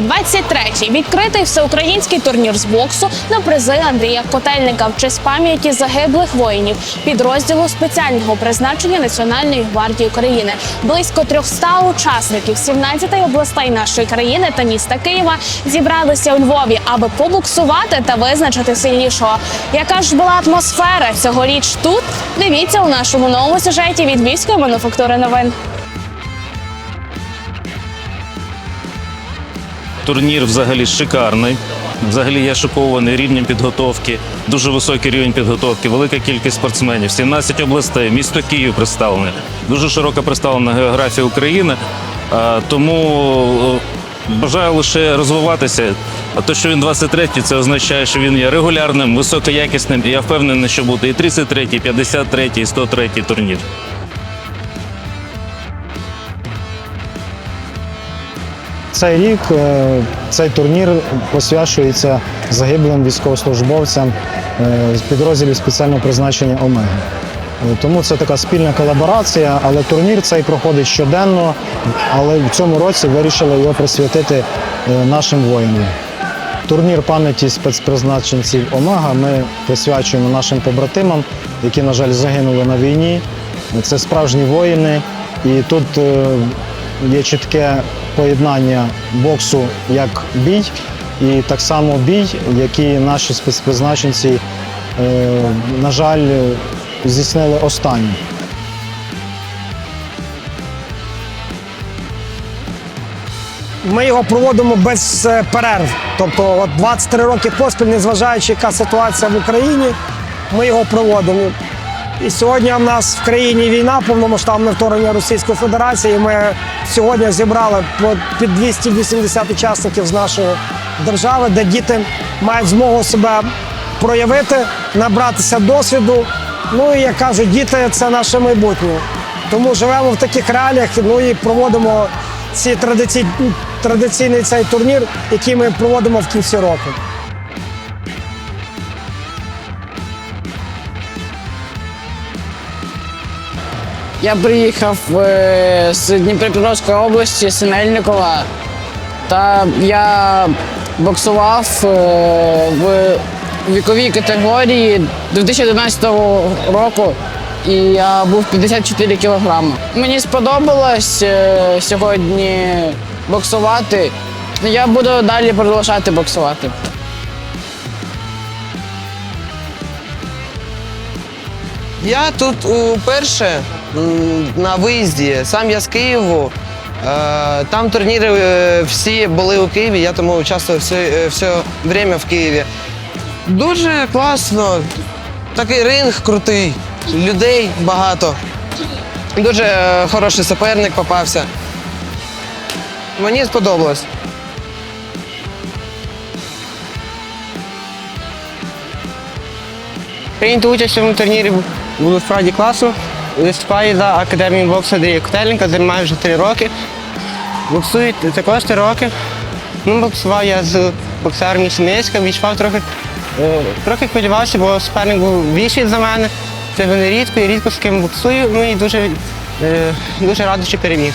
23-й відкритий всеукраїнський турнір з боксу на призи Андрія Котельника в честь пам'яті загиблих воїнів підрозділу спеціального призначення Національної гвардії України. Близько 300 учасників 17 областей нашої країни та міста Києва зібралися у Львові, аби побуксувати та визначити сильнішого. Яка ж була атмосфера цьогоріч тут? Дивіться у нашому новому сюжеті від Львівської мануфактури новин. Турнір взагалі шикарний. Взагалі я шокований рівнем підготовки, дуже високий рівень підготовки, велика кількість спортсменів, 17 областей, місто Київ представлене, дуже широка представлена географія України. Тому е, бажаю лише розвиватися. А те, що він 23-й, це означає, що він є регулярним, високоякісним. І я впевнений, що буде і 33-й, і 53-й, і 103-й турнір. Цей рік е, цей турнір посвячується загиблим військовослужбовцям е, з підрозділів спеціального призначення Омега. Е, Тому це така спільна колаборація, але турнір цей проходить щоденно, але в цьому році вирішили його присвятити нашим воїнам. Турнір пам'яті спецпризначенців Омега ми присвячуємо нашим побратимам, які, на жаль, загинули на війні. Це справжні воїни, і тут є чітке поєднання боксу як бій, і так само бій, який наші спецпризначенці, е, на жаль, здійснили останні. Ми його проводимо без е, перерв. Тобто от 23 роки поспіль, незважаючи, яка ситуація в Україні, ми його проводимо. І сьогодні в нас в країні війна, повномасштабне вторгнення Російської Федерації. Ми сьогодні зібрали під 280 учасників з нашої держави, де діти мають змогу себе проявити, набратися досвіду. Ну і як кажуть, діти це наше майбутнє. Тому живемо в таких реаліях, ну і проводимо ці традиційні, традиційний цей турнір, який ми проводимо в кінці року. Я приїхав е, з Дніпропетровської області, Синельникова. Та я боксував е, в віковій категорії 2011 року. І я був 54 кілограми. Мені сподобалось е, сьогодні боксувати. Я буду далі продовжувати боксувати. Я тут уперше на виїзді, сам я з Києву. Е, Там турніри е, всі були у Києві, я тому участвував все, е, все время в Києві. Дуже класно, такий ринг крутий, людей багато. Дуже хороший суперник попався. Мені сподобалось. Прийняти участь у цьому турнірі було справді класно. Виступаю за академію боксу Андрія Котельника, займаю вже три роки. Боксую також три роки. Ну, боксував я з боксером Сімейська, відчував трохи, е, трохи хвилювався, бо суперник був більший за мене. Це не рідко, і рідко з ким боксую, ну і дуже, е, дуже радий, що переміг.